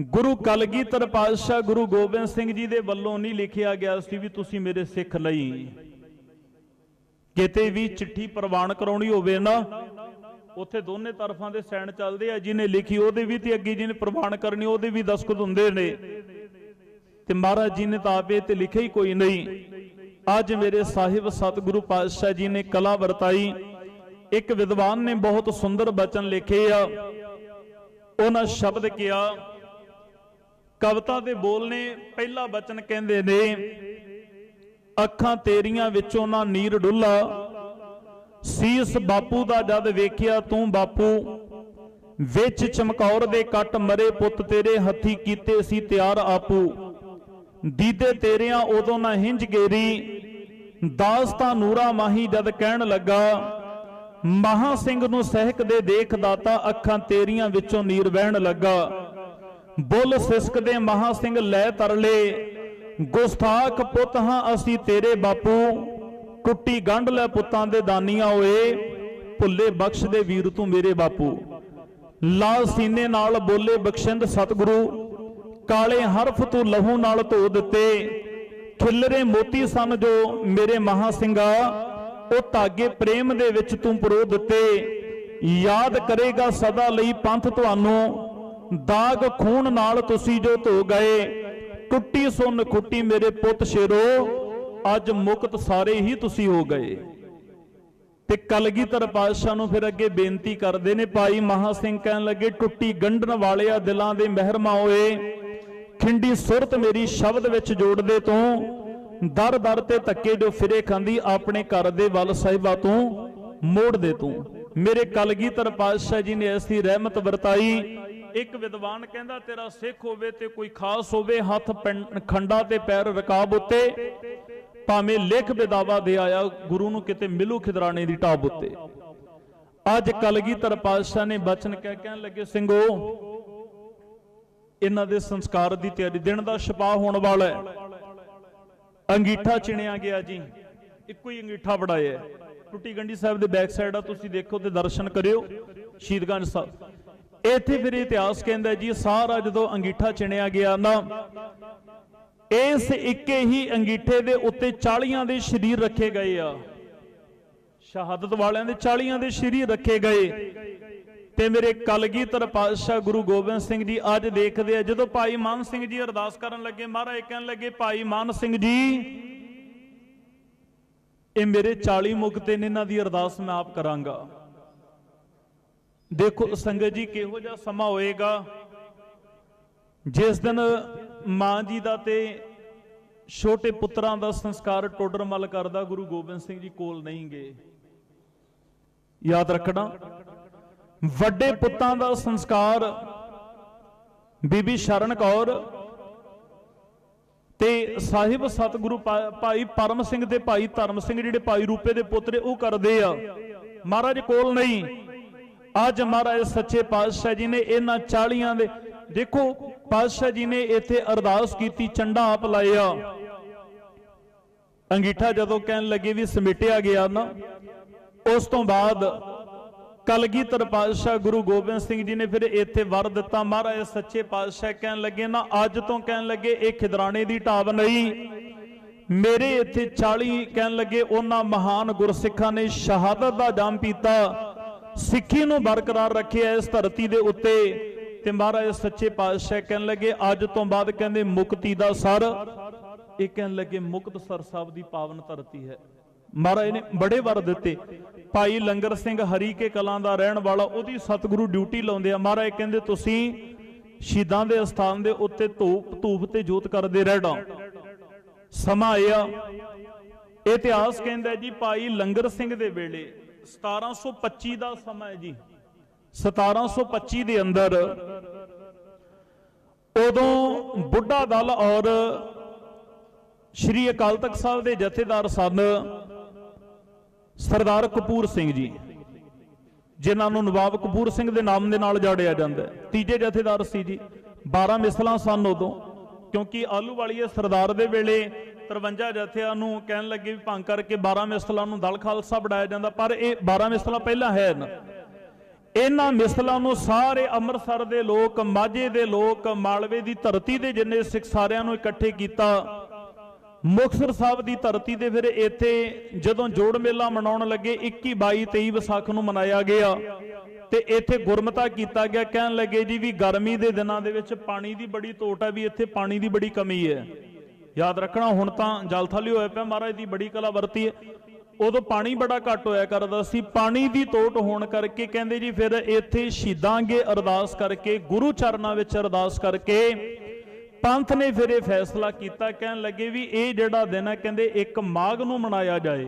ਗੁਰੂ ਕਲਗੀਧਰ ਪਾਤਸ਼ਾਹ ਗੁਰੂ ਗੋਬਿੰਦ ਸਿੰਘ ਜੀ ਦੇ ਵੱਲੋਂ ਨਹੀਂ ਲਿਖਿਆ ਗਿਆ ਸੀ ਵੀ ਤੁਸੀਂ ਮੇਰੇ ਸਿੱਖ ਲਈ। ਕਿਤੇ ਵੀ ਚਿੱਠੀ ਪ੍ਰਵਾਨ ਕਰਾਉਣੀ ਹੋਵੇ ਨਾ, ਉੱਥੇ ਦੋਨੇ ਤਰਫਾਂ ਦੇ ਸਾਈਨ ਚੱਲਦੇ ਆ, ਜਿਹਨੇ ਲਿਖੀ ਉਹਦੇ ਵੀ ਤੇ ਅੱਗੇ ਜਿਹਨੇ ਪ੍ਰਵਾਨ ਕਰਨੀ, ਉਹਦੇ ਵੀ ਦਸਖਤ ਹੁੰਦੇ ਨੇ। ਤੇ ਮਹਾਰਾਜ ਜੀ ਨੇ ਤਾਂ ਆਪੇ ਤੇ ਲਿਖਿਆ ਹੀ ਕੋਈ ਨਹੀਂ। ਅੱਜ ਮੇਰੇ ਸਾਹਿਬ ਸਤਿਗੁਰੂ ਪਾਤਸ਼ਾਹ ਜੀ ਨੇ ਕਲਾ ਵਰਤਾਈ। ਇੱਕ ਵਿਦਵਾਨ ਨੇ ਬਹੁਤ ਸੁੰਦਰ ਬਚਨ ਲਿਖੇ ਆ। ਉਹਨਾਂ ਸ਼ਬਦ ਕਿਹਾ ਕਵਿਤਾ ਦੇ ਬੋਲ ਨੇ ਪਹਿਲਾ ਬਚਨ ਕਹਿੰਦੇ ਨੇ, ਅੱਖਾਂ ਤੇਰੀਆਂ ਵਿੱਚੋਂ ਨਾ ਨੀਰ ਡੁੱਲਾ, ਸੀਸ ਬਾਪੂ ਦਾ ਜਦ ਵੇਖਿਆ ਤੂੰ ਬਾਪੂ, ਵਿੱਚ ਚਮਕੌਰ ਦੇ ਕੱਟ ਮਰੇ ਪੁੱਤ ਤੇਰੇ ਹੱਥੀ ਕੀਤੇ ਸੀ ਤਿਆਰ ਆਪੂ, ਦੀਦੇ ਤੇਰਿਆਂ ਉਦੋਂ ਨਾ ਹਿੰਜ ਗੇਰੀ, ਦਾਸ ਤਾਂ ਨੂਰਾ ਮਾਹੀ ਜਦ ਕਹਿਣ ਲੱਗਾ, ਮਹਾ ਸਿੰਘ ਨੂੰ ਸਹਿਕ ਦੇ ਦੇਖ ਦਾਤਾ ਅੱਖਾਂ ਤੇਰੀਆਂ ਵਿੱਚੋਂ ਨੀਰ ਵਹਿਣ ਲੱਗਾ। ਬੁੱਲ ਸਿਸਕ ਦੇ ਮਹਾ ਸਿੰਘ ਲੈ ਤਰਲੇ ਗੁਸਤਾਖ ਪੁੱਤ ਹਾਂ ਅਸੀਂ ਤੇਰੇ ਬਾਪੂ। ਕੁੱਟੀ ਗੰਢ ਲੈ ਪੁੱਤਾਂ ਦੇ ਦਾਨੀਆਂ ਓਏ। ਭੁੱਲੇ ਬਖਸ਼ ਦੇ ਵੀਰ ਤੂੰ ਮੇਰੇ ਬਾਪੂ। ਲਾਲ ਸੀਨੇ ਨਾਲ ਬੋਲੇ ਬਖਸ਼ਿੰਦ ਸਤਿਗੁਰੂ। ਕਾਲੇ ਹਰਫ ਤੂੰ ਲਹੂ ਨਾਲ ਧੋ ਦਿੱਤੇ। ਖਿਲਰੇ ਮੋਤੀ ਸਨ ਜੋ ਮੇਰੇ ਮਹਾ ਸਿੰਘਾ। ਉਹ ਧਾਗੇ ਪ੍ਰੇਮ ਦੇ ਵਿੱਚ ਤੂੰ ਪਰੋ ਦਿੱਤੇ। ਯਾਦ ਕਰੇਗਾ ਸਦਾ ਲਈ ਪੰਥ ਤੁਹਾਨੂੰ। ਦਾਗ ਖੂਨ ਨਾਲ ਤੁਸੀਂ ਜੋ ਧੋ ਗਏ ਟੁੱਟੀ ਸੁਨ ਖੁੱਟੀ ਮੇਰੇ ਪੁੱਤ ਸ਼ੇਰੋ, ਅੱਜ ਮੁਕਤ ਸਾਰੇ ਹੀ ਤੁਸੀਂ ਹੋ ਗਏ। ਤੇ ਕਲਗੀਧਰ ਪਾਤਸ਼ਾਹ ਨੂੰ ਫਿਰ ਅੱਗੇ ਬੇਨਤੀ ਕਰਦੇ ਨੇ, ਭਾਈ ਮਹਾ ਸਿੰਘ ਕਹਿਣ ਲੱਗੇ, ਟੁੱਟੀ ਗੰਢਣ ਵਾਲਿਆ ਦਿਲਾਂ ਦੇ ਮਹਿਰਮਾ ਹੋਏ ਖਿੰਡੀ ਸੁਰਤ ਮੇਰੀ ਸ਼ਬਦ ਵਿੱਚ ਜੋੜਦੇ ਤੋਂ, ਦਰ ਦਰ ਤੇ ਧੱਕੇ ਜੋ ਫਿਰੇ ਖਾਂਦੀ, ਆਪਣੇ ਘਰ ਦੇ ਵੱਲ ਸਾਹਿਬਾ ਤੋਂ ਮੋੜ ਦੇ ਤੂੰ। ਮੇਰੇ ਕਲਗੀਧਰ ਪਾਤਸ਼ਾਹ ਜੀ ਨੇ ਐਸੀ ਰਹਿਮਤ ਵਰਤਾਈ ਇੱਕ ਵਿਦਵਾਨ ਕਹਿੰਦਾ, ਤੇਰਾ ਸਿੱਖ ਹੋਵੇ ਤੇ ਕੋਈ ਖਾਸ ਹੋਵੇ, ਹੱਥ ਖੰਡਾ ਤੇ ਪੈਰ ਰਕਾਬ ਉੱਤੇ, ਭਾਵੇਂ ਲਿਖ ਬਿਦਾਵਾ ਦੇ ਆਇਆ, ਗੁਰੂ ਨੂੰ ਕਿਤੇ ਮਿਲੂ ਖਿਦਰਾਣੇ ਦੀ ਟਾਪ ਉੱਤੇ। ਅੱਜ ਕਲਗੀਧਰ ਪਾਤਸ਼ਾਹ ਨੇ ਬਚਨ ਕਹਿ ਕਹਿਣ ਲੱਗੇ, ਸਿੰਘੋ, ਇਹਨਾਂ ਦੇ ਸੰਸਕਾਰ ਦੀ ਤਿਆਰੀ ਦਿਨ ਦਾ ਛਪਾ ਹੋਣ ਵਾਲਾ ਹੈ। ਅੰਗੀਠਾ ਚਿਣਿਆ ਗਿਆ ਜੀ। ਇੱਕੋ ਹੀ ਅੰਗੀਠਾ ਬੜਾਇਆ ਟੁੱਟੀ ਗੰਢੀ ਸਾਹਿਬ ਦੇ ਬੈਕ ਸਾਈਡ ਆ, ਤੁਸੀਂ ਦੇਖੋ ਤੇ ਦਰਸ਼ਨ ਕਰਿਓ। ਸ਼ਹੀਦਗੰਜ ਸਾਹਿਬ ਇੱਥੇ ਫਿਰ ਇਤਿਹਾਸ ਕਹਿੰਦਾ ਜੀ, ਸਾਰਾ ਜਦੋਂ ਅੰਗੀਠਾ ਚਿਣਿਆ ਗਿਆ ਨਾ, ਇਸ ਇੱਕੇ ਹੀ ਅੰਗੀਠੇ ਦੇ ਉੱਤੇ 40ਾਂ ਦੇ ਸ਼ਰੀਰ ਰੱਖੇ ਗਏ ਆ। ਸ਼ਹਾਦਤ ਵਾਲਿਆਂ ਦੇ 40ਾਂ ਦੇ ਸ਼ਰੀਰ ਰੱਖੇ ਗਏ। ਤੇ ਮੇਰੇ ਕਲਗੀਧਰ ਪਾਤਸ਼ਾਹ ਗੁਰੂ ਗੋਬਿੰਦ ਸਿੰਘ ਜੀ ਅੱਜ ਦੇਖਦੇ ਆ, ਜਦੋਂ ਭਾਈ ਮਾਨ ਸਿੰਘ ਜੀ ਅਰਦਾਸ ਕਰਨ ਲੱਗੇ, ਮਹਾਰਾਜ ਕਹਿਣ ਲੱਗੇ, ਭਾਈ ਮਾਨ ਸਿੰਘ ਜੀ, ਇਹ ਮੇਰੇ 40 ਮੁਕਤੇ ਨੇ ਇਹਨਾਂ ਦੀ ਅਰਦਾਸ ਮੈਂ ਆਪ ਕਰਾਂਗਾ। ਦੇਖੋ ਸੰਗਤ ਜੀ, ਕਿਹੋ ਜਿਹਾ ਸਮਾਂ ਹੋਏਗਾ? ਜਿਸ ਦਿਨ ਮਾਂ ਜੀ ਦਾ ਤੇ ਛੋਟੇ ਪੁੱਤਰਾਂ ਦਾ ਸੰਸਕਾਰ ਟੋਡਰ ਟੋਡਰਮਲ ਕਰਦਾ, ਗੁਰੂ ਗੋਬਿੰਦ ਸਿੰਘ ਜੀ ਕੋਲ ਨਹੀਂ ਗਏ। ਯਾਦ ਰੱਖਣਾ, ਵੱਡੇ ਪੁੱਤਾਂ ਦਾ ਸੰਸਕਾਰ ਬੀਬੀ ਸ਼ਰਨ ਕੌਰ ਤੇ ਸਾਹਿਬ ਸਤਿਗੁਰੂ ਪਾ- ਭਾਈ ਪਰਮ ਸਿੰਘ ਤੇ ਭਾਈ ਧਰਮ ਸਿੰਘ, ਜਿਹੜੇ ਭਾਈ ਰੂਪੇ ਦੇ ਪੁੱਤਰੇ, ਉਹ ਕਰਦੇ ਆ। ਮਹਾਰਾਜ ਕੋਲ ਨਹੀਂ। ਅੱਜ ਮਹਾਰਾਜ ਸੱਚੇ ਪਾਤਸ਼ਾਹ ਜੀ ਨੇ ਇਹਨਾਂ 40ਾਂ ਦੇ ਦੇਖੋ, ਪਾਤਸ਼ਾਹ ਜੀ ਨੇ ਇੱਥੇ ਅਰਦਾਸ ਕੀਤੀ ਚੰਡਾ ਆਪ ਲਾਇਆ। ਅੰਗੀਠਾ ਜਦੋਂ ਕਹਿਣ ਲੱਗੇ ਵੀ ਸਮਿਟਿਆ ਗਿਆ ਨਾ, ਉਸ ਤੋਂ ਬਾਅਦ ਕਲਗੀਧਰ ਪਾਤਸ਼ਾਹ ਗੁਰੂ ਗੋਬਿੰਦ ਸਿੰਘ ਜੀ ਨੇ ਫਿਰ ਇੱਥੇ ਵਰ ਦਿੱਤਾ। ਮਹਾਰਾਜ ਸੱਚੇ ਪਾਤਸ਼ਾਹ ਕਹਿਣ ਲੱਗੇ ਨਾ, ਅੱਜ ਤੋਂ ਕਹਿਣ ਲੱਗੇ ਇਹ ਖਿਦਰਾਣੇ ਦੀ ਢਾਬ ਨਹੀਂ। ਮੇਰੇ ਇੱਥੇ 40 ਕਹਿਣ ਲੱਗੇ, ਉਹਨਾਂ ਮਹਾਨ ਗੁਰਸਿੱਖਾਂ ਨੇ ਸ਼ਹਾਦਤ ਦਾ ਜਾਮ ਪੀਤਾ। ਸਿੱਖੀ ਨੂੰ ਬਰਕਰਾਰ ਰੱਖਿਆ ਇਸ ਧਰਤੀ ਦੇ ਉੱਤੇ। ਤੇ ਮਹਾਰਾਜ ਸੱਚੇ ਪਾਤਸ਼ਾਹ ਕਹਿਣ ਲੱਗੇ, ਅੱਜ ਤੋਂ ਬਾਅਦ ਕਹਿੰਦੇ ਮੁਕਤੀ ਦਾ ਸਰ। ਇਹ ਕਹਿਣ ਲੱਗੇ ਮੁਕਤਸਰ ਸਾਹਿਬ ਦੀ ਪਾਵਨ ਧਰਤੀ ਹੈ। ਮਹਾਰਾਜ ਨੇ ਬੜੇ ਵਰ ਦਿੱਤੇ। ਭਾਈ ਲੰਗਰ ਸਿੰਘ ਹਰੀ ਕੇ ਕਲਾਂ ਦਾ ਰਹਿਣ ਵਾਲਾ, ਉਹਦੀ ਸਤਿਗੁਰੂ ਡਿਊਟੀ ਲਾਉਂਦੇ ਆ। ਮਹਾਰਾਜ ਕਹਿੰਦੇ, ਤੁਸੀਂ ਸ਼ਹੀਦਾਂ ਦੇ ਅਸਥਾਨ ਦੇ ਉੱਤੇ ਧੂਪ ਧੂਪ ਤੇ ਜੋਤ ਕਰਦੇ ਰਹਿਣਾ ਸਮਾਂ ਆਇਆ। ਇਤਿਹਾਸ ਕਹਿੰਦਾ ਜੀ, ਭਾਈ ਲੰਗਰ ਸਿੰਘ ਦੇ ਵੇਲੇ 1725 ਦਾ ਸਮਾਂ ਹੈ ਜੀ। 1725 ਦੇ ਅੰਦਰ ਉਦੋਂ ਬੁੱਢਾ ਦਲ ਔਰ ਸ਼੍ਰੀ ਅਕਾਲ ਤਖਤ ਸਾਹਿਬ ਦੇ ਜਥੇਦਾਰ ਸਨ ਸਰਦਾਰ ਕਪੂਰ ਸਿੰਘ ਜੀ, ਜਿਨ੍ਹਾਂ ਨੂੰ ਨਵਾਬ ਕਪੂਰ ਸਿੰਘ ਦੇ ਨਾਮ ਦੇ ਨਾਲ ਜਾੜਿਆ ਜਾਂਦਾ ਤੀਜੇ ਜਥੇਦਾਰ ਸੀ ਜੀ 12 ਮਿਸਲਾਂ ਸਨ ਉਦੋਂ, ਕਿਉਂਕਿ ਆਲੂ ਵਾਲੀਏ ਸਰਦਾਰ ਦੇ ਵੇਲੇ 53 ਜਥਿਆਂ ਨੂੰ ਕਹਿਣ ਲੱਗੇ ਵੀ ਭੰਗ ਕਰਕੇ 12 ਮਿਸਲਾਂ ਨੂੰ ਦਲ ਖਾਲਸਾ ਬਣਾਇਆ ਜਾਂਦਾ, ਪਰ ਇਹ 12 ਮਿਸਲਾਂ ਪਹਿਲਾਂ ਹੈ ਨਾ। ਇਹਨਾਂ ਮਿਸਲਾਂ ਨੂੰ ਸਾਰੇ ਅੰਮ੍ਰਿਤਸਰ ਦੇ ਲੋਕ, ਮਾਝੇ ਦੇ ਲੋਕ, ਮਾਲਵੇ ਦੀ ਧਰਤੀ ਦੇ ਜਿੰਨੇ ਸਿੱਖ ਸਾਰਿਆਂ ਨੂੰ ਇਕੱਠੇ ਕੀਤਾ। ਮੁਕਤਸਰ ਸਾਹਿਬ ਦੀ ਧਰਤੀ ਤੇ ਫਿਰ ਇੱਥੇ ਜਦੋਂ ਜੋੜ ਮੇਲਾ ਮਨਾਉਣ ਲੱਗੇ 21 22 23 ਵਿਸਾਖ ਨੂੰ ਮਨਾਇਆ ਗਿਆ। ਤੇ ਇੱਥੇ ਗੁਰਮਤਾ ਕੀਤਾ ਗਿਆ। ਕਹਿਣ ਲੱਗੇ ਜੀ ਵੀ ਗਰਮੀ ਦੇ ਦਿਨਾਂ ਦੇ ਵਿੱਚ ਪਾਣੀ ਦੀ ਬੜੀ ਤੋਟ ਹੈ, ਵੀ ਇੱਥੇ ਪਾਣੀ ਦੀ ਬੜੀ ਕਮੀ ਹੈ। ਯਾਦ ਰੱਖਣਾ, ਹੁਣ ਤਾਂ ਜਲ ਥਾਲੀ ਹੋਇਆ ਪਿਆ ਮਹਾਰਾਜ ਦੀ, ਬੜੀ ਕਲਾ ਵਰਤੀ ਹੈ। ਉਦੋਂ ਪਾਣੀ ਬੜਾ ਘੱਟ ਹੋਇਆ ਕਰਦਾ ਸੀ। ਪਾਣੀ ਦੀ ਤੋਟ ਹੋਣ ਕਰਕੇ ਕਹਿੰਦੇ ਜੀ, ਫਿਰ ਇੱਥੇ ਸ਼ਹੀਦਾਂ ਅਰਦਾਸ ਕਰਕੇ, ਗੁਰੂ ਚਰਨਾਂ ਵਿੱਚ ਅਰਦਾਸ ਕਰਕੇ ਪੰਥ ਨੇ ਫਿਰ ਇਹ ਫੈਸਲਾ ਕੀਤਾ। ਕਹਿਣ ਲੱਗੇ ਵੀ ਇਹ ਜਿਹੜਾ ਦਿਨ ਹੈ, ਕਹਿੰਦੇ ਇੱਕ ਮਾਘ ਨੂੰ ਮਨਾਇਆ ਜਾਏ।